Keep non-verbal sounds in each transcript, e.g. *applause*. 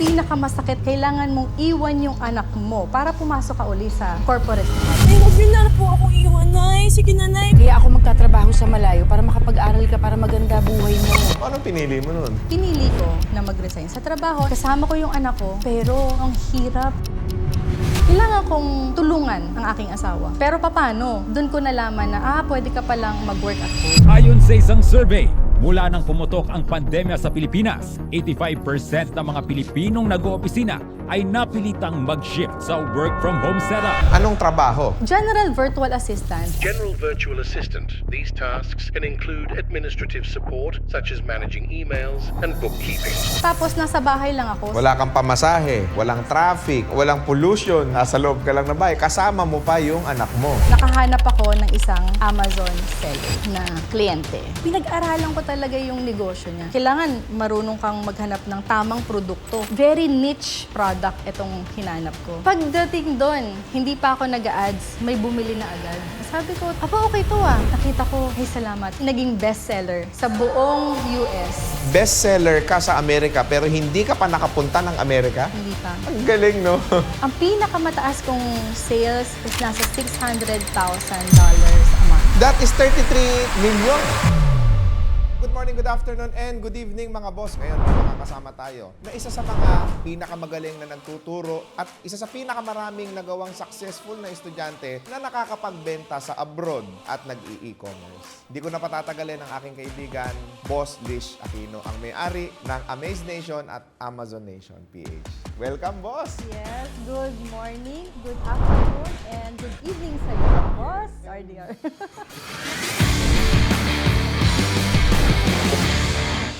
pinakamasakit, kailangan mong iwan yung anak mo para pumasok ka uli sa corporate. Ay, huwag niyo na po akong iwan, Nay. Sige na, Nay. Kaya ako magtatrabaho sa malayo para makapag-aral ka para maganda buhay mo. Paano pinili mo nun? Pinili ko na mag-resign sa trabaho. Kasama ko yung anak ko, pero ang hirap. Kailangan kong tulungan ang aking asawa. Pero paano? Doon ko nalaman na, ah, pwede ka palang mag-work at home. Ayon sa isang survey, mula nang pumutok ang pandemya sa Pilipinas, 85% ng mga Pilipinong nag-oopisina ay napilitang mag-shift sa work from home setup. Anong trabaho? General Virtual Assistant. General Virtual Assistant. These tasks can include administrative support, such as managing emails and bookkeeping. Tapos nasa bahay lang ako. Wala kang pamasahe, walang traffic, walang pollution. Nasa loob ka lang na bahay. Kasama mo pa yung anak mo. Nakahanap ako ng isang Amazon seller na kliyente. Pinag-aralan ko talaga yung negosyo niya. Kailangan marunong kang maghanap ng tamang produkto. Very niche product itong hinanap ko. Pagdating doon, hindi pa ako nag-ads, may bumili na agad. Sabi ko, aba okay to ah. Nakita ko, hey salamat. Naging bestseller sa buong US. Bestseller ka sa Amerika pero hindi ka pa nakapunta ng Amerika? Hindi pa. Ang galing, no? *laughs* Ang pinakamataas kong sales is nasa $600,000 a month. That is 33 million. Good morning, good afternoon, and good evening mga boss. Ngayon, makakasama tayo na isa sa mga pinakamagaling na nagtuturo at isa sa pinakamaraming nagawang successful na estudyante na nakakapagbenta sa abroad at nag-e-commerce. Hindi ko na patatagalin ang aking kaibigan, Boss Lish Aquino, ang may-ari ng Amaze Nation at Amazon Nation PH. Welcome, boss! Yes, good morning, good afternoon, and good evening sa iyo, boss. RDR. *laughs*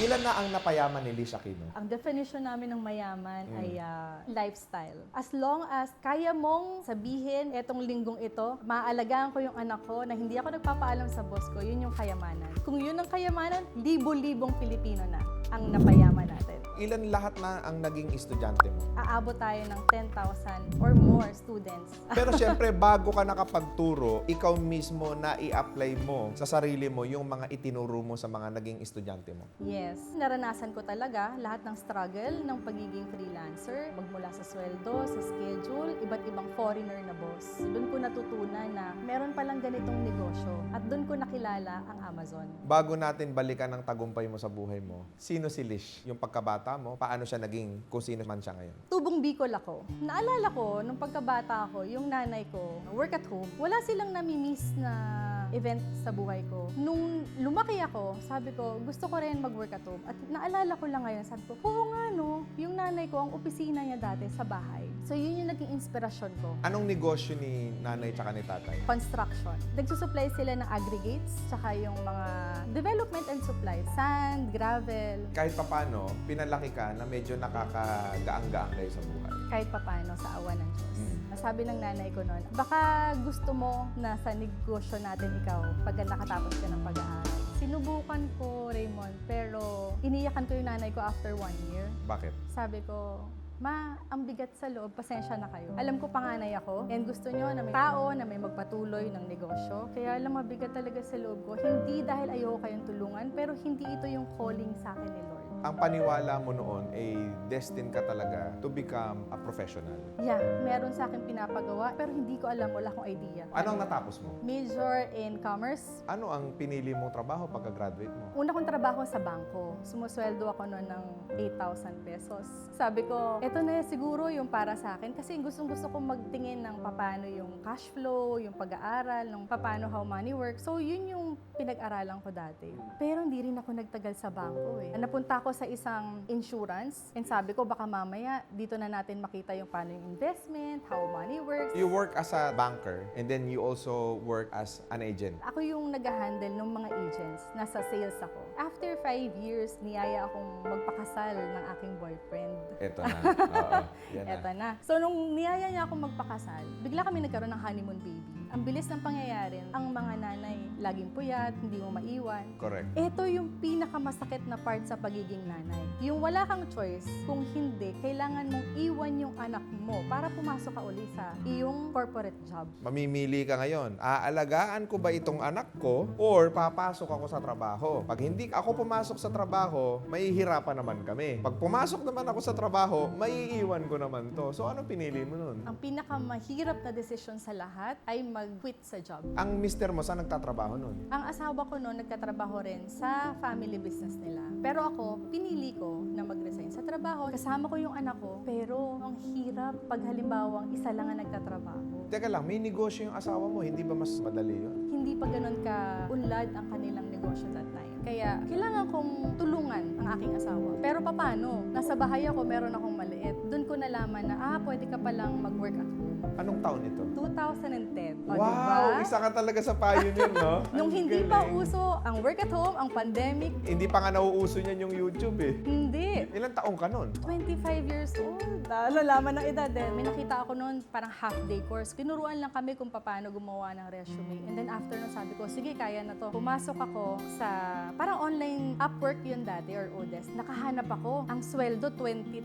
Ilan na ang napayaman ni Lish Aquino? Ang definition namin ng mayaman ay ah, lifestyle. As long as kaya mong sabihin, etong linggong ito, maaalagaan ko yung anak ko na hindi ako nagpapaalam sa boss ko, yun yung kayamanan. Kung yun ang kayamanan, libo-libong Pilipino na ang napayaman natin. Ilan lahat na ang naging estudyante mo? Aabot tayo ng 10,000 or more students. *laughs* Pero syempre, bago ka nakapagturo, ikaw mismo na i-apply mo sa sarili mo yung mga itinuro mo sa mga naging estudyante mo. Yes. Naranasan ko talaga lahat ng struggle ng pagiging freelancer, magmula sa sweldo, sa schedule, iba't ibang foreigner na boss. Doon ko natutunan na meron palang ganitong negosyo at doon ko nakilala ang Amazon. Bago natin balikan ang tagumpay mo sa buhay mo, sino si Lish? Yung pagkabata mo, paano siya naging kung sino man siya ngayon? Tubong Bicol ako. Naalala ko, nung pagkabata ko, yung nanay ko, work at home, wala silang namimiss na event sa buhay ko. Nung lumaki ako, sabi ko, gusto ko rin mag-work at home. At naalala ko lang ngayon, sabi ko, oo nga no, yung nanay ko, ang opisina niya dati sa bahay. So yun yung naging inspirasyon ko. Anong negosyo ni nanay tsaka ni tatay? Construction. Nagsusupply sila ng aggregates, tsaka yung mga development and supply. Sand, gravel, Kahit papano, pinalaki ka na medyo nakakagaang-gaang kayo sa buhay. kahit papano sa awa ng Diyos. Mm. Sabi ng nanay ko noon, baka gusto mo na sa negosyo natin ikaw pag nakatapos ka ng pag-aaral. Sinubukan ko, Raymond, pero iniyakan ko yung nanay ko after one year. Bakit? Sabi ko, Ma, ang bigat sa loob, pasensya na kayo. Alam ko panganay ako, and gusto nyo na may tao na may magpatuloy ng negosyo. Kaya lang mabigat talaga sa loob ko. Hindi dahil ayoko kayong tulungan, pero hindi ito yung calling sa akin ni Lord. Ang paniwala mo noon ay destined ka talaga to become a professional. Yeah, meron sa akin pinapagawa, pero hindi ko alam, wala akong idea. Ano ang natapos mo? Major in commerce. Ano ang pinili mong trabaho pagka-graduate mo? Una kong trabaho sa bangko. Sumusweldo ako noon ng 8,000 pesos. Sabi ko, eto na siguro yung para sa akin kasi gustong gusto kong magtingin ng paano yung cash flow, yung pag-aaral, ng paano how money works. So yun yung pinag-aralan ko dati. Pero hindi rin ako nagtagal sa bangko eh. Napunta ako sa isang insurance and sabi ko baka mamaya dito na natin makita yung paano yung investment, how money works. You work as a banker and then you also work as an agent. Ako yung nag-handle ng mga agents. Nasa sales ako. After five years, niyaya akong magpakasal ng aking boyfriend. Eto na. *laughs* Oo, yan na. Eto na. So, nung niyaya niya akong magpakasal, bigla kami nagkaroon ng honeymoon baby. Ang bilis ng pangyayari, ang mga nanay laging puyat, hindi mo maiwan. Correct. Ito yung pinakamasakit na part sa pagiging nanay. Yung wala kang choice, kung hindi, kailangan mong iwan yung anak mo para pumasok ka uli sa iyong corporate job. Mamimili ka ngayon, aalagaan ko ba itong anak ko or papasok ako sa trabaho? Pag hindi ako pumasok sa trabaho, mahihirapan naman kami. Pag pumasok naman ako sa trabaho, maiiwan ko naman to. So ano pinili mo nun? Ang pinakamahirap na desisyon sa lahat ay mag-quit sa job. Ang mister mo, saan nagtatrabaho nun? Ang asawa ko noon nagtatrabaho rin sa family business nila. Pero ako, pinili ko na mag-resign sa trabaho. Kasama ko yung anak ko, pero ang hirap pag halimbawang isa lang ang nagtatrabaho. Teka lang, may negosyo yung asawa mo, hindi ba mas madali yun? Hindi pa ganun ka-unlad ang kanilang negosyo that time. Kaya kailangan kong tulungan ang aking asawa. Pero paano? Nasa bahay ako, meron akong maliit. Doon ko nalaman na, ah, pwede ka palang mag-work at. Anong taon ito? 2010. O, wow! diba? Isa ka talaga sa pioneer, no? *laughs* Nung hindi pa uso ang work at home, ang pandemic, Hindi pa nga nauuso niyan yung YouTube eh. hindi. Ilang taong ka nun? 25 years old. Ah, Lalaman ng edad eh. May nakita ako noon parang half-day course. Tinuruan lang kami kung paano gumawa ng resume. And then after nun sabi ko, sige, kaya na to. Pumasok ako sa parang online Upwork yun dati or Odes. Nakahanap ako. Ang sweldo, 20,000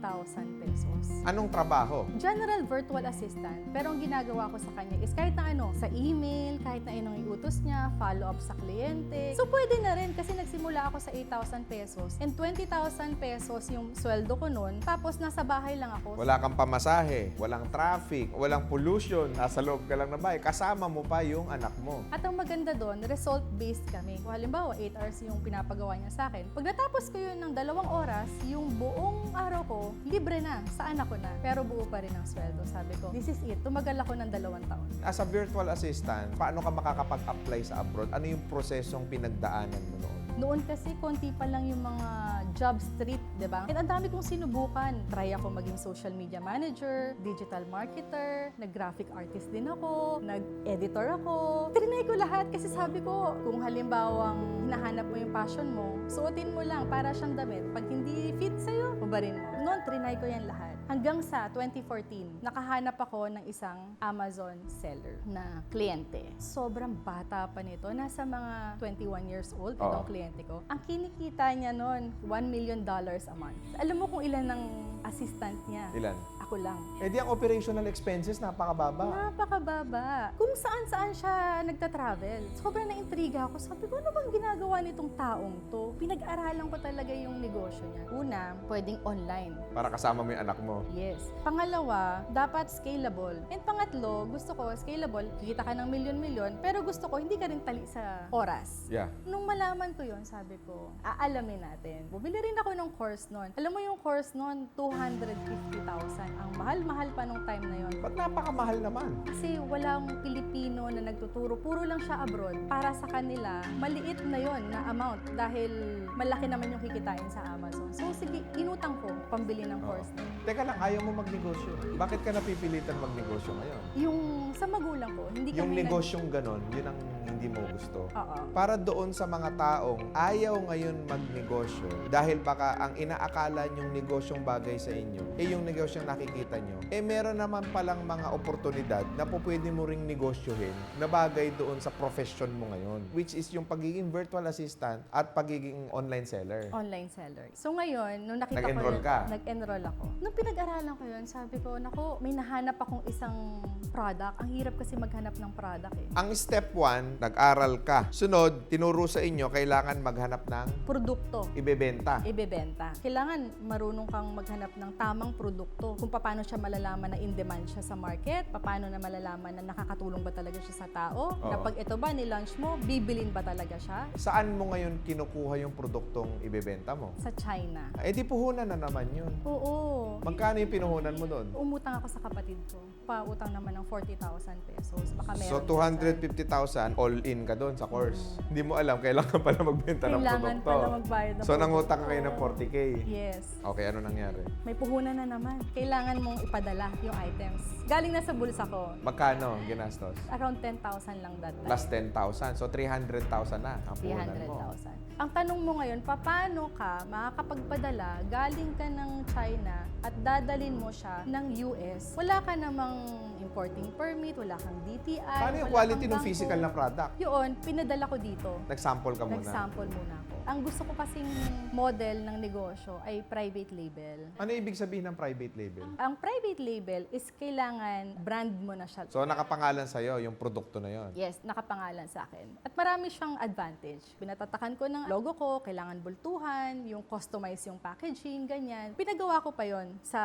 pesos. Anong trabaho? General virtual assistant. Pero ang ginagawa ko sa kanya is kahit na ano, sa email, kahit na anong iutos niya, follow up sa kliyente. So pwede na rin kasi nagsimula ako sa 8,000 pesos. And 20,000 pesos yung sweldo ko noon. Tapos nasa bahay lang ako. Wala kang pamasahe, walang traffic, walang pollution, nasa loob ka lang ng bahay. Kasama mo pa yung anak mo. At ang maganda doon, result-based kami. Kung halimbawa, 8 hours yung pinapagawa niya sa akin. Pag natapos ko yun ng dalawang oras, yung buong araw ko, libre na, sa anak ko na. Pero buo pa rin ang sweldo. Sabi ko, this is it. Tumagal ako ng dalawang taon. As a virtual assistant, paano ka makakapag-apply sa abroad? Ano yung prosesong pinagdaanan mo noon? Noon kasi konti pa lang yung mga job street, di ba? And ang dami kong sinubukan. Try ako maging social media manager, digital marketer, nag-graphic artist din ako, nag-editor ako. Trinay ko lahat kasi sabi ko, kung halimbawang hinahanap mo yung passion mo, suotin mo lang para siyang damit. Pag hindi fit sa'yo, babarin mo. Noon, trinay ko yan lahat. Hanggang sa 2014, nakahanap ako ng isang Amazon seller na kliyente. Sobrang bata pa nito. Nasa mga 21 years old itong Oo. kliyente ko. Ang kinikita niya noon, 1 million dollars a month. Alam mo kung ilan ng assistant niya? Ilan? Ako lang. Eh di ang operational expenses, napakababa. Napakababa. Kung saan-saan siya nagta-travel. Sobrang na-intriga ako. Sabi ko, ano bang ginagawa nitong taong to? Pinag-aralan ko talaga yung negosyo niya. Una, pwedeng online. Para kasama mo yung anak mo. Yes. Pangalawa, dapat scalable. And pangatlo, gusto ko scalable, kikita ka ng milyon-milyon, pero gusto ko hindi ka rin tali sa oras. Yeah. Nung malaman ko yon sabi ko, aalamin natin. Bumili rin ako ng course noon. Alam mo yung course noon, 250,000. Ang mahal-mahal pa nung time na yon. Ba't napakamahal naman? Kasi walang Pilipino na nagtuturo, puro lang siya abroad. Para sa kanila, maliit na yon na amount dahil malaki naman yung kikitain sa Amazon. So sige, inutang ko pambili ng course na yun. Teka lang, ayaw mo magnegosyo. Bakit ka napipilitan magnegosyo ngayon? Yung sa magulang ko, hindi Yung kami nag- negosyong ganon, yun ang hindi mo gusto. Oo. Para doon sa mga taong ayaw ngayon magnegosyo dahil baka ang inaakala nyong negosyong bagay sa inyo, eh yung negosyong nakikita nyo, eh meron naman palang mga oportunidad na po pwede mo ring negosyohin na bagay doon sa profession mo ngayon, which is yung pagiging virtual assistant at pagiging online seller. Online seller. So ngayon, nung nakita Nag-enroll ko yun, ka? nag-enroll ako. Nung pinag-aralan ko yun, sabi ko, nako, may nahanap akong isang product. Ang hirap kasi maghanap ng product eh. Ang step one, nag-aral ka. Sunod, tinuro sa inyo, kailangan maghanap ng Produkto. ibebenta. ibebenta. Kailangan marunong kang maghanap ng tamang produkto. Kung paano siya malalaman na in demand siya sa market, paano na malalaman na nakakatulong ba talaga siya sa tao, na Oo. pag ito ba ni-launch mo, bibilin ba talaga siya Saan mo ngayon kinukuha yung produktong ibebenta mo? sa China. Eh di puhunan na naman yun. Oo. Magkano yung pinuhunan mo doon? Umutang ako sa kapatid ko. Pautang naman ng 40,000 pesos. Baka meron So, siya 250,000 all in ka doon sa course. Hindi mo alam, kailangan pala magbenta ng Kailangan produkto. pala magbayad ng So, nangutang ka kayo ng 40K. Yes. Okay, ano nangyari? May puhunan na naman. Kailangan kailangan mong ipadala yung items. Galing na sa bulsa ko. Magkano ang ginastos? Around 10,000 lang that time. Plus 10,000. So 300,000 na ang puhunan mo. 300,000. Ang tanong mo ngayon, paano ka makakapagpadala galing ka ng China at dadalin mo siya ng US? Wala ka namang ng importing permit, wala kang DTI, Paano yung wala quality kang ng bangko. physical na product? Yun, pinadala ko dito. Nag-sample ka muna. Nag-sample muna ako. Ang gusto ko kasing model ng negosyo ay private label. Ano ibig sabihin ng private label? Ang private label is kailangan brand mo na siya. So nakapangalan sa'yo yung produkto na yon. Yes, nakapangalan sa akin. At marami siyang advantage. Pinatatakan ko ng logo ko, kailangan bultuhan, yung customize yung packaging, ganyan. Pinagawa ko pa yon sa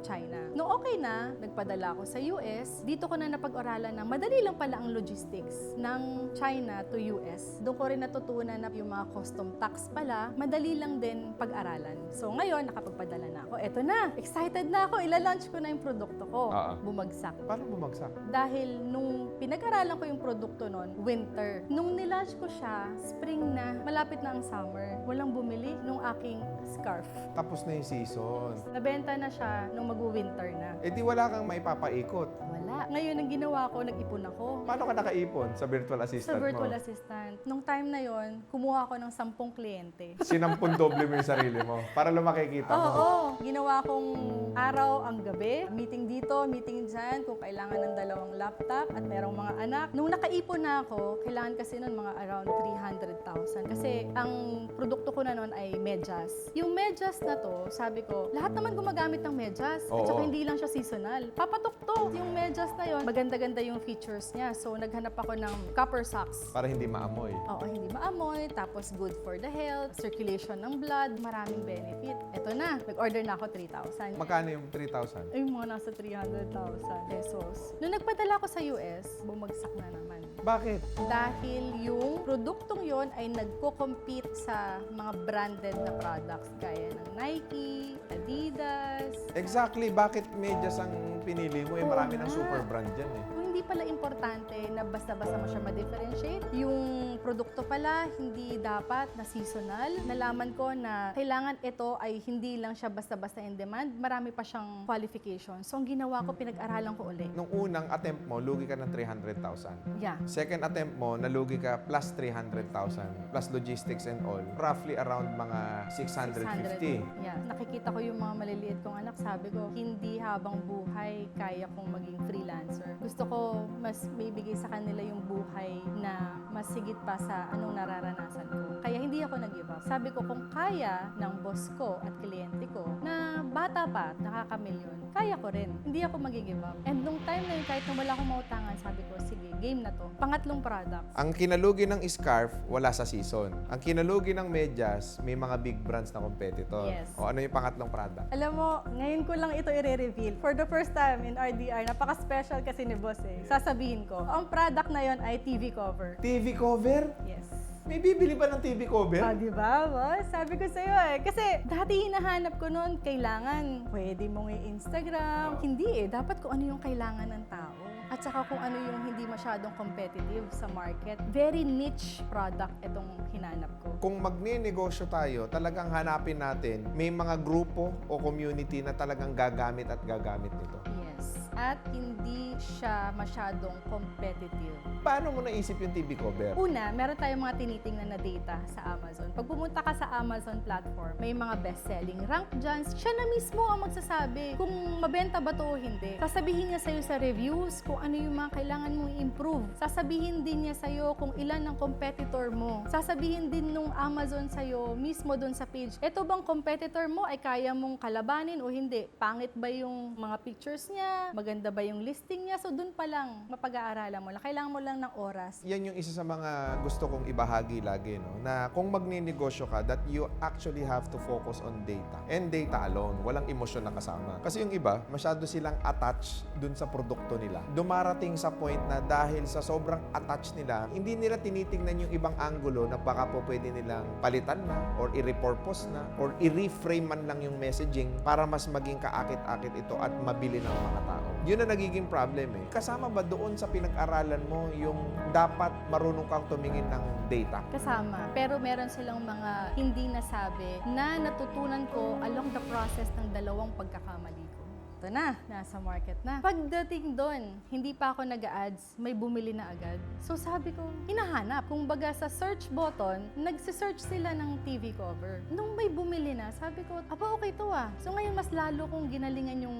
China. No okay na, nagpadala ako sa US. Dito ko na napag-oralan na madali lang pala ang logistics ng China to US. Doon ko rin natutunan na yung mga custom tax pala, madali lang din pag-aralan. So ngayon, nakapagpadala na ako. Eto na, excited na ako. Ila-launch ko na yung produkto ko. Oo. Bumagsak Paano bumagsak? dahil nung pinag-aralan ko yung produkto nun, winter. Nung nilaunch ko siya, spring na, malapit na ang summer. Walang bumili nung aking scarf. Tapos na yung season. Nabenta na siya nung mag-winter na. Eh di wala kang maipapaikot. Wala. Ngayon, ang ginawa ko, nag-ipon ako. Paano ka nakaipon sa virtual assistant Sa virtual mo? assistant. Nung time na yon, kumuha ako ng sampung kliyente. Sinampun doble mo yung sarili mo para lumaki kita Oo, mo. oo. Ginawa kong araw ang gabi. Meeting dito, meeting dyan, kung kailangan ng dalawang laptop at merong mga anak. Nung nakaipon na ako, kailangan kasi nun mga around 300,000. Kasi ang produkto ko na nun ay medyas. Yung medyas na to, sabi ko, lahat naman gumagamit ng medyas. At Oo. saka hindi lang siya seasonal. Papatok to. Yung medyas na yon, maganda-ganda yung features niya. So, naghanap ako ng copper socks. Para hindi maamoy. Oo, hindi maamoy, tapos good for the health, circulation ng blood, maraming benefit. Ito na, nag-order na ako 3,000. Magkano yung 3,000? Ay, mga nasa 300,000 pesos. Nung nagpadala ko sa US, bumagsak na naman. Bakit? Dahil yung produktong yon ay nagko-compete sa mga branded na products gaya ng Nike, Adidas. Exactly, bakit medyas ang pinili mo? Eh, marami ng super brand dyan eh. Hindi pala importante na basta-basta mo siya ma-differentiate, yung produkto pala hindi dapat na seasonal. Nalaman ko na kailangan ito ay hindi lang siya basta-basta in demand, marami pa siyang qualification. So ang ginawa ko, pinag-aralan ko uli. Nung unang attempt mo, lugi ka ng 300,000. Yeah. Second attempt mo, nalugi ka plus 300,000 plus logistics and all. Roughly around mga 650. 600. Yeah. Nakikita ko yung mga maliliit kong anak, sabi ko, hindi habang buhay kaya kong maging freelancer. Gusto ko mas maibigay sa kanila yung buhay na mas sigit pa sa anong nararanasan ko. Kaya hindi ako nag-give up. Sabi ko, kung kaya ng boss ko at kliyente ko na bata pa, nakakamilyon, kaya ko rin. Hindi ako mag-give up. And nung time na yun, kahit na wala akong mautangan, sabi ko, sige, game na to. Pangatlong product. Ang kinalugi ng scarf, wala sa season. Ang kinalugi ng medyas, may mga big brands na competitor. Yes. O ano yung pangatlong product? Alam mo, ngayon ko lang ito i-reveal. For the first time in RDR, napaka-special kasi ni boss eh. Sasabihin ko, ang product na yon ay TV cover. TV cover? Yes. May bibili ba ng TV cover? Ah, di ba, boss? Sabi ko sa'yo eh. Kasi dati hinahanap ko noon, kailangan pwede mong i-Instagram. Hindi eh. Dapat kung ano yung kailangan ng tao. At saka kung ano yung hindi masyadong competitive sa market. Very niche product itong hinanap ko. Kung magne-negosyo tayo, talagang hanapin natin may mga grupo o community na talagang gagamit at gagamit nito. Yes. At hindi siya masyadong competitive. Paano mo naisip yung TV cover? Una, meron tayong mga tinitingnan na data sa Amazon. Pag pumunta ka sa Amazon platform, may mga best-selling rank dyan. Siya na mismo ang magsasabi kung mabenta ba to o hindi. Sasabihin niya sa'yo sa reviews kung ano yung mga kailangan mong improve. Sasabihin din niya sa'yo kung ilan ang competitor mo. Sasabihin din nung Amazon sa'yo mismo doon sa page, eto bang competitor mo ay kaya mong kalabanin o hindi? Pangit ba yung mga pictures niya? Maganda ba yung listing niya? So doon pa lang mapag-aaralan mo lang. Kailangan mo lang ng oras. Yan yung isa sa mga gusto kong ibahagi lagi, no? Na kung magninegosyo ka, that you actually have to focus on data. And data alone. Walang emosyon na kasama. Kasi yung iba, masyado silang attached dun sa produkto nila. Dumarating sa point na dahil sa sobrang attached nila, hindi nila tinitingnan yung ibang angulo na baka po pwede nilang palitan na or i-repurpose na or i-reframe man lang yung messaging para mas maging kaakit-akit ito at mabili ng mga tao. Yun na nagiging problem eh. Kasama ba doon sa pinag-aralan mo yung dapat marunong kang tumingin ng data? kasama. Pero meron silang mga hindi nasabi na natutunan ko along the process ng dalawang pagkakamali ko. eto na, nasa market na. Pagdating doon, hindi pa ako nag-ads, may bumili na agad. So sabi ko, hinahanap. Kung baga sa search button, nagsisearch sila ng TV cover. Nung may bumili na, sabi ko, aba okay to ah. So ngayon mas lalo kong ginalingan yung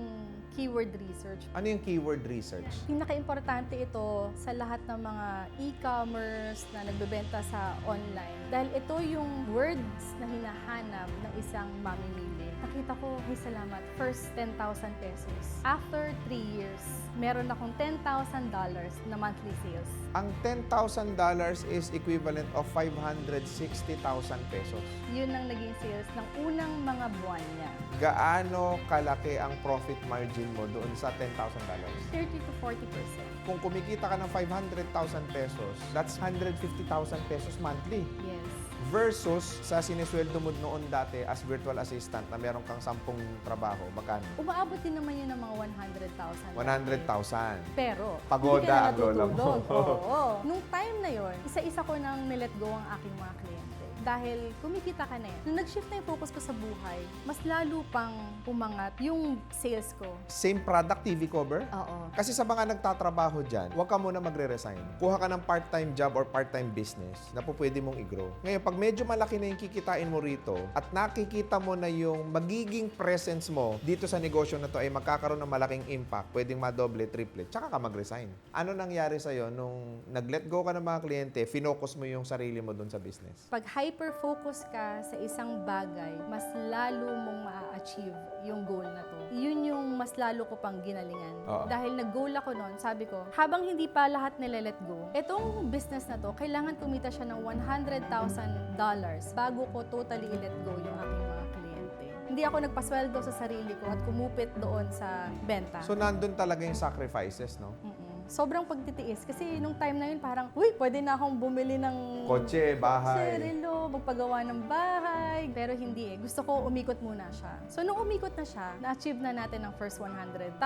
keyword research. Ano yung keyword research? Pinaka-importante ito sa lahat ng mga e-commerce na nagbebenta sa online. Dahil ito yung words na hinahanap ng isang mamimili. Nakita ko, ay salamat, first 10,000 pesos. After 3 years, meron akong $10,000 na monthly sales. Ang $10,000 is equivalent of 560,000 pesos. Yun ang naging sales ng unang mga buwan niya. Gaano kalaki ang profit margin mo doon sa $10,000? 30 to 40%. Kung kumikita ka ng 500,000 pesos, that's 150,000 pesos monthly. Yes. Versus sa sinisweldo mo noon dati as virtual assistant na meron kang 10 trabaho, magkano? Umaabot din naman yun ng mga 100,000. 100,000. Pero, Pagoda hindi ka na ang lola mo. natutulog. Oo. Nung time na yon, isa-isa ko nang nilet go ang aking mga kliyente. Dahil kumikita ka na yan. Nung nag-shift na yung focus ko sa buhay, mas lalo pang umangat yung sales ko. Same product, TV cover? Oo. Kasi sa mga nagtatrabaho dyan, huwag ka muna magre-resign. Kuha ka ng part-time job or part-time business na po pwede mong i-grow. Ngayon, pag medyo malaki na yung kikitain mo rito at nakikita mo na yung magiging presence mo dito sa negosyo na to ay magkakaroon ng malaking impact, pwedeng madoble, triple, tsaka ka mag-resign. Ano nangyari sa'yo nung nag-let go ka ng mga kliyente, finocus mo yung sarili mo dun sa business? Pag hyper-focus ka sa isang bagay, mas lalo mong maa-achieve yung goal na to. Yun yung mas lalo ko pang ginalingan. Oo. Dahil nag-goal ako noon, sabi ko, habang hindi pa lahat nila let go, etong business na to, kailangan kumita siya ng $100,000 bago ko totally i-let go yung aking mga kliyente. Hindi ako nagpasweldo sa sarili ko at kumupit doon sa benta. So, nandun talaga yung sacrifices, no? Mm-mm. Sobrang pagtitiis. Kasi nung time na yun, parang, uy, pwede na akong bumili ng Kotse, bahay. Serilo, magpagawa ng bahay. Pero hindi eh. Gusto ko umikot muna siya. So, nung umikot na siya, na-achieve na natin ang first $100,000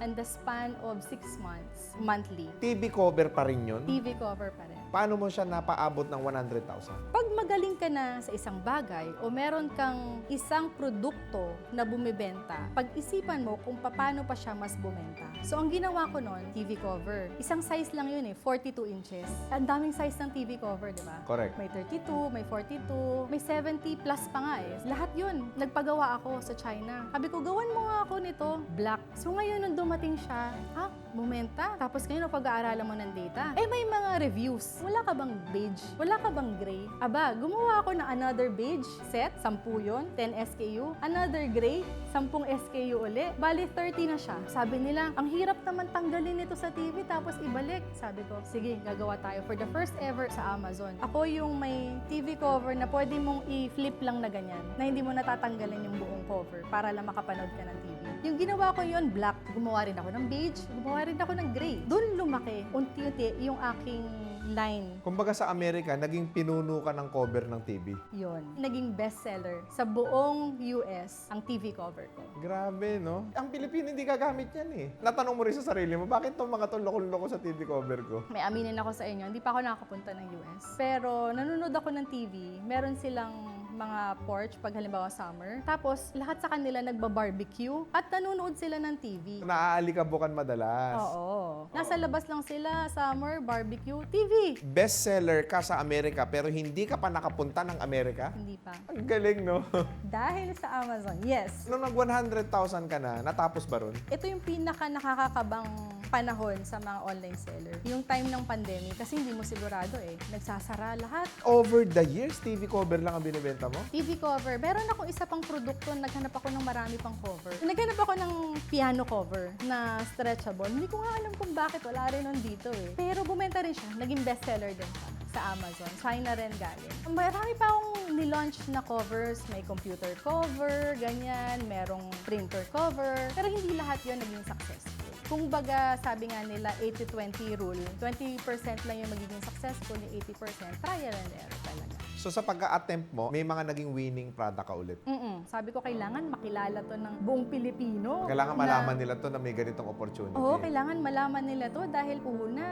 and the span of 6 months, monthly. TV cover pa rin yun? TV cover pa rin. Paano mo siya napaabot ng 100,000? Pag magaling ka na sa isang bagay o meron kang isang produkto na bumibenta, pag-isipan mo kung paano pa siya mas bumenta. So, ang ginawa ko noon, TV cover. Isang size lang yun eh, 42 inches. Ang daming size ng TV cover, di ba? Correct. May 32, may 42, may 70 plus pa nga eh. Lahat yun, nagpagawa ako sa China. Sabi ko, gawan mo nga ako nito, black. So ngayon, nung dumating siya, ha? Bumenta? Tapos ngayon, pag-aaralan mo ng data. Eh, may mga reviews. Wala ka bang beige? Wala ka bang gray? Aba, gumawa ako ng another beige set, 10 yun, 10 SKU. Another gray, 10 SKU uli. Bali, 30 na siya. Sabi nila, ang hirap naman tanggalin ito sa TV tapos ibalik. Sabi ko, sige, gagawa tayo for the first ever sa Amazon. Ako yung may TV cover na pwede mong i-flip lang na ganyan, na hindi mo natatanggalin yung buong cover para lang makapanood ka ng TV. Yung ginawa ko yun, black. Gumawa rin ako ng beige, gumawa rin ako ng gray. Doon lumaki, unti-unti, yung aking line. Kumbaga sa Amerika, naging pinuno ka ng cover ng TV. Yun. Naging bestseller sa buong US ang TV cover ko. Grabe, no? Ang Pilipino hindi gagamit yan eh. Natanong mo rin sa sarili mo, bakit tong mga to loko-loko sa TV cover ko? May aminin ako sa inyo, hindi pa ako nakapunta ng US. Pero nanonood ako ng TV, meron silang mga porch pag halimbawa summer. Tapos lahat sa kanila nagba-barbecue at nanonood sila ng TV. Naaalikabukan madalas. Oo. Nasa labas lang sila, summer, barbecue, TV. Bestseller ka sa Amerika pero hindi ka pa nakapunta ng Amerika? Hindi pa. Ang galing, no? *laughs* Dahil sa Amazon, yes. Nung nag 100,000 ka na, natapos ba ron? Ito yung pinaka nakakakabang panahon sa mga online seller. Yung time ng pandemic, kasi hindi mo sigurado eh. Nagsasara lahat. Over the years, TV cover lang ang binibenta mo? TV cover. Meron akong isa pang produkto, naghanap ako ng marami pang cover. Naghanap ako ng piano cover na stretchable. Hindi ko nga alam kung bakit wala rin nun dito eh. Pero bumenta rin siya. Naging bestseller din siya sa Amazon. China rin galing. Marami pa akong nilaunch na covers. May computer cover, ganyan. Merong printer cover. Pero hindi lahat yon naging successful. Kung baga, sabi nga nila, 80-20 rule, 20% lang yung magiging successful, yung 80% trial and error talaga. So sa pagka-attempt mo, may mga naging winning product ka ulit. Mm-mm. Sabi ko, kailangan makilala to ng buong Pilipino. Kailangan na- malaman nila to na may ganitong opportunity. Oo, kailangan malaman nila to dahil una,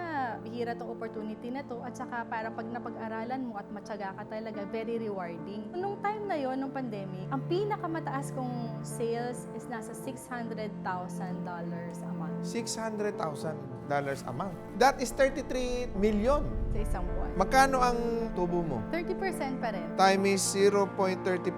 bihira tong opportunity na to at saka para pag napag-aralan mo at matyaga ka talaga, very rewarding. Nung time na yon nung pandemic, ang pinakamataas kong sales is nasa $600,000 a month $600,000 a month. That is 33 million. sa isang buwan. Magkano ang tubo mo? 30% pa rin. Time is 0.30%.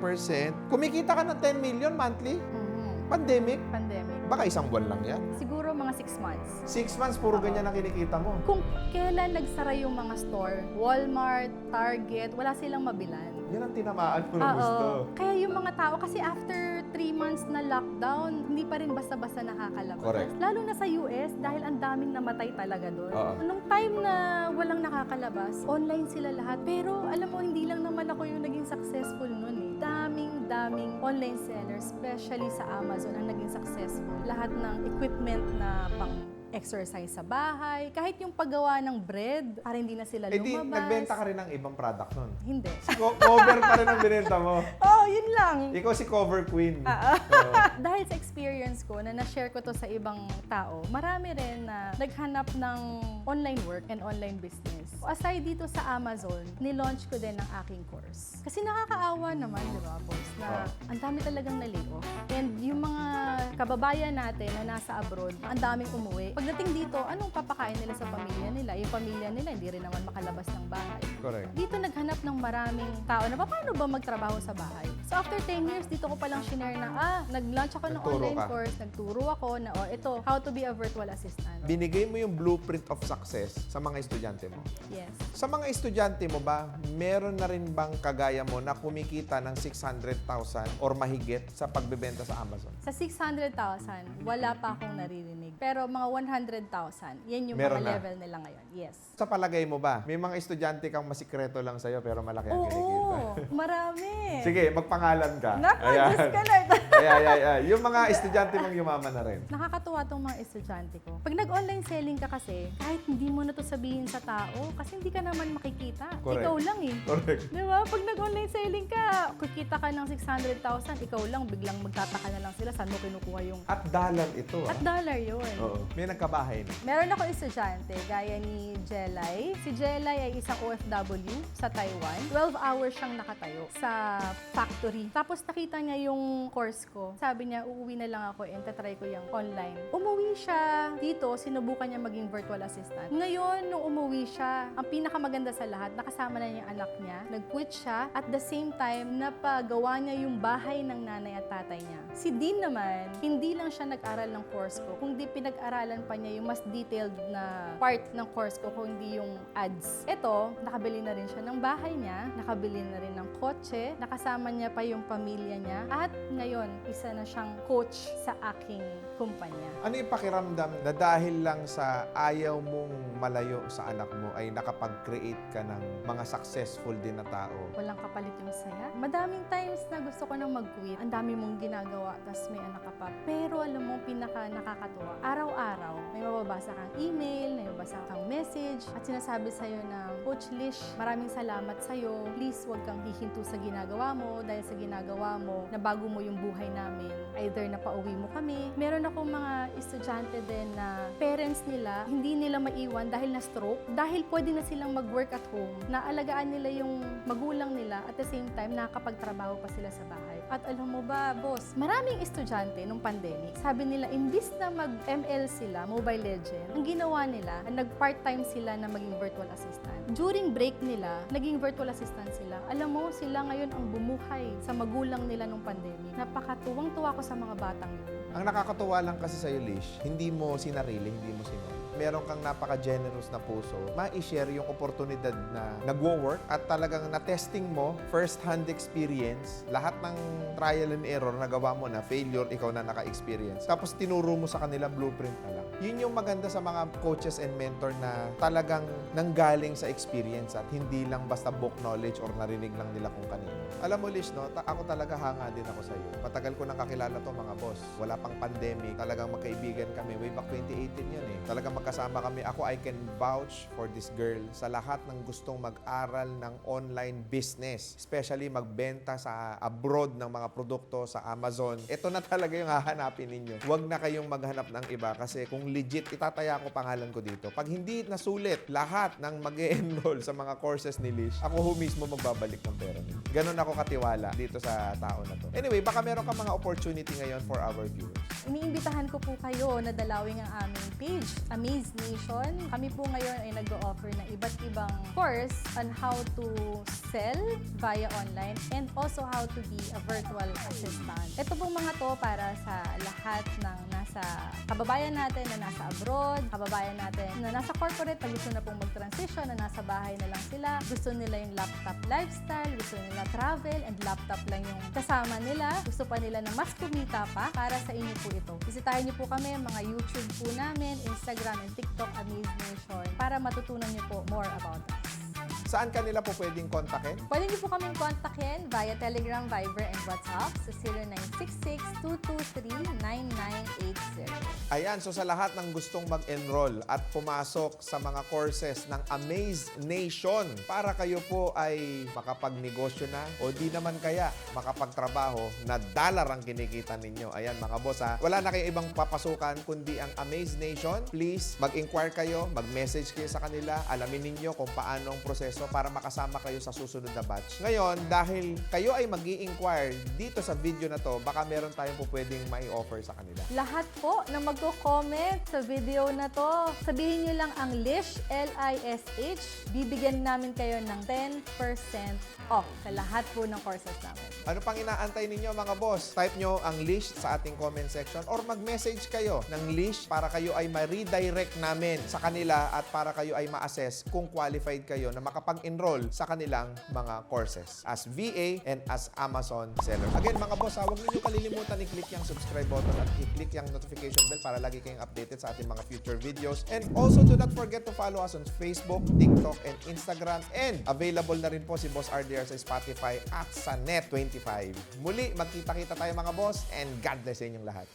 Kumikita ka ng 10 million monthly? Mhm. Pandemic? Pandemic. Baka isang buwan lang yan. Siguro mga 6 months. Six months, puro ganyan ang kinikita mo. Kung kailan nagsara yung mga store, Walmart, Target, wala silang mabilan. Yan ang tinamaan mo Oo. gusto. Kaya yung mga tao, kasi after three months na lockdown, hindi pa rin basta-basta nakakalabas. Correct. Lalo na sa US, dahil ang daming namatay talaga doon. Oo. Nung time na walang nakakalabas, online sila lahat. Pero alam mo, hindi lang naman ako yung naging successful noon eh. Daming, daming online sellers, especially sa Amazon, ang naging successful. Lahat ng equipment na pang exercise sa bahay, kahit yung paggawa ng bread, para hindi na sila Eh di, lumabas. nagbenta ka rin ng ibang product nun. Hindi. Co- cover pa rin ang binenta mo. *laughs* Oh, yun lang. Ikaw si cover queen. Ah, Oo. *laughs* Dahil sa experience ko na na-share ko to sa ibang tao, marami rin na naghanap ng online work and online business. Aside dito sa Amazon, nilaunch ko din ang aking course. Kasi nakakaawa naman, di ba, boss, na ang dami talagang na-layoff. And yung mga kababayan natin na nasa abroad, ang daming umuwi. Pagdating dito, anong papakain nila sa pamilya nila? Yung pamilya nila, hindi rin naman makalabas ng bahay. Correct. Dito naghanap ng maraming tao na paano ba magtrabaho sa bahay. So after 10 years, dito ko palang shinare na, ah, nag-launch ako ng Nagturo online ka. course, nagturo ako na, oh, ito, how to be a virtual assistant. Binigay mo yung blueprint of success sa mga estudyante mo. yes. Sa mga estudyante mo ba, meron na rin bang kagaya mo na kumikita ng 600,000 or mahigit sa pagbebenta sa Amazon? Sa 600,000, wala pa akong naririnig. Pero mga 100,000, yan yung Meron mga na. level nila ngayon. Yes. Sa palagay mo ba, may mga estudyante kang masikreto lang sa'yo pero malaki ang Oo, kinikita? marami. *laughs* Sige, magpangalan ka. Naku, Ayan. Diyos ka Lord. *laughs* ay, ay, ay, ay. Yung mga estudyante mong yumaman na rin. Nakakatuwa tong mga estudyante ko. Pag nag-online selling ka kasi, kahit hindi mo na to sabihin sa tao, kasi hindi ka naman makikita. Correct. Ikaw lang eh. Correct. Di ba? Pag nag-online selling ka, kikita ka ng 600,000, ikaw lang, biglang magtataka na lang sila saan mo kinukuha yung... At dalan ito. At Ah. dollar yun. Oo. May nagkabahay na. Meron ako estudyante, gaya ni Jelay. Si Jelay ay isang OFW sa Taiwan. 12 hours siyang nakatayo sa factory. Tapos nakita niya yung course ko. Sabi niya, uuwi na lang ako and tatry ko yung online. Umuwi siya dito, sinubukan niya maging virtual assistant. Ngayon, nung umuwi siya, ang pinakamaganda sa lahat, nakasama na niya yung anak niya. Nag-quit siya. At the same time, napagawa niya yung bahay ng nanay at tatay niya. Si Dean naman, hindi lang siya nag-aral ng course ko, kundi pinag-aralan pa niya yung mas detailed na part ng course ko, kundi yung ads. Ito, nakabili na rin siya ng bahay niya, nakabili na rin ng kotse, nakasama niya pa yung pamilya niya, at ngayon, isa na siyang coach sa aking kumpanya. Ano yung pakiramdam na dahil lang sa ayaw mong malayo sa anak mo ay nakapag-create ka ng mga successful din na tao? Walang kapalit yung saya. Madaming times na gusto ko nang mag-quit. Ang dami mong ginagawa, tapos may anak ka pa. Pero alam mo, pinaka nakakatuwa. Araw-araw, may mababasa kang email, may mababasa kang message, at sinasabi sa'yo na, Coach Lish, maraming salamat sa'yo. Please, huwag kang hihinto sa ginagawa mo dahil sa ginagawa mo, nabago mo yung buhay namin. Either na pauwi mo kami. Meron ako mga estudyante din na parents nila, hindi nila maiwan dahil na stroke. Dahil pwede na silang mag-work at home. Naalagaan nila yung magulang nila at the same time nakakapagtrabaho pa sila sa bahay. At alam mo ba, boss, maraming estudyante nung pandemic, sabi nila, imbis na mag-ML sila, Mobile Legend, ang ginawa nila, nag-part-time sila na maging virtual assistant. During break nila, naging virtual assistant sila. Alam mo, sila ngayon ang bumuhay sa magulang nila nung pandemic. Napakatuwang-tuwa ko sa mga batang yun. Ang nakakatuwa lang kasi sa'yo, Lish, hindi mo sinarili, hindi mo sinunod. Meron kang napaka-generous na puso, ma-share yung oportunidad na nagwo-work at talagang na-testing mo, first-hand experience, lahat ng trial and error na gawa mo na failure, ikaw na naka-experience. Tapos tinuro mo sa kanila blueprint na lang. Yun yung maganda sa mga coaches and mentor na talagang nanggaling sa experience at hindi lang basta book knowledge or narinig lang nila kung kanino. Alam mo, Lish, no, ta- ako talaga hanga din ako sa'yo. Matagal ko nang kakilala to mga boss. Wala pang pandemic, talagang magkaibigan kami. Way back 2018 yun eh. Talagang magkasama kami. Ako, I can vouch for this girl sa lahat ng gustong mag-aral ng online business. Especially magbenta sa abroad ng mga produkto sa Amazon. Ito na talaga yung hahanapin ninyo. Huwag na kayong maghanap ng iba kasi kung legit, itataya ko pangalan ko dito. Pag hindi nasulit lahat ng mag enroll *laughs* sa mga courses ni Lish, ako ho mismo magbabalik ng pera niyo. Ganon ako katiwala dito sa tao na to. Anyway, baka meron ka mga opportunity ngayon for our viewers. Iniimbitahan ko po kayo na dalawin ang aming page, Amaze Nation. Kami po ngayon ay nag-offer ng iba't ibang course on how to sell via online and also how to be a virtual assistant. Ito pong mga to para sa lahat ng nasa kababayan natin na nasa abroad, kababayan natin na nasa corporate na gusto na pong mag-transition, na nasa bahay na lang sila, gusto nila yung laptop lifestyle, gusto nila travel and laptop lang yung kasama nila, gusto pa nila na mas kumita pa para sa inyo po ito. Bisitahin niyo po kami, mga YouTube po namin, Instagram and TikTok, Amaze Nation, para matutunan niyo po more about us. Saan kanila po pwedeng kontakin? Pwede niyo po kaming kontakin via Telegram, Viber, and WhatsApp sa 0966-223-9980. Ayan, so sa lahat ng gustong mag-enroll at pumasok sa mga courses ng Amaze Nation para kayo po ay makapagnegosyo na o di naman kaya makapagtrabaho na dollar ang kinikita ninyo. Ayan mga boss ha, wala na kayong ibang papasukan kundi ang Amaze Nation. Please, mag-inquire kayo, mag-message kayo sa kanila, alamin ninyo kung paano ang proseso para makasama kayo sa susunod na batch. Ngayon, dahil kayo ay mag inquire dito sa video na to, baka meron tayong po pwedeng mai-offer sa kanila. Lahat po na magko-comment sa video na to, sabihin nyo lang ang LISH, L-I-S-H, bibigyan namin kayo ng 10% off sa lahat po ng courses namin. Ano pang inaantay ninyo mga boss? Type nyo ang list sa ating comment section or mag-message kayo ng list para kayo ay ma-redirect namin sa kanila at para kayo ay ma-assess kung qualified kayo na makapag-enroll sa kanilang mga courses as VA and as Amazon seller. Again mga boss, ha, huwag ninyo kalilimutan i-click yung subscribe button at i-click yung notification bell para lagi kayong updated sa ating mga future videos. And also do not forget to follow us on Facebook, TikTok, and Instagram. And available na rin po si Boss RDR sa Spotify at sa Net25. Muli, magkita-kita tayo mga boss and God bless sa inyong lahat.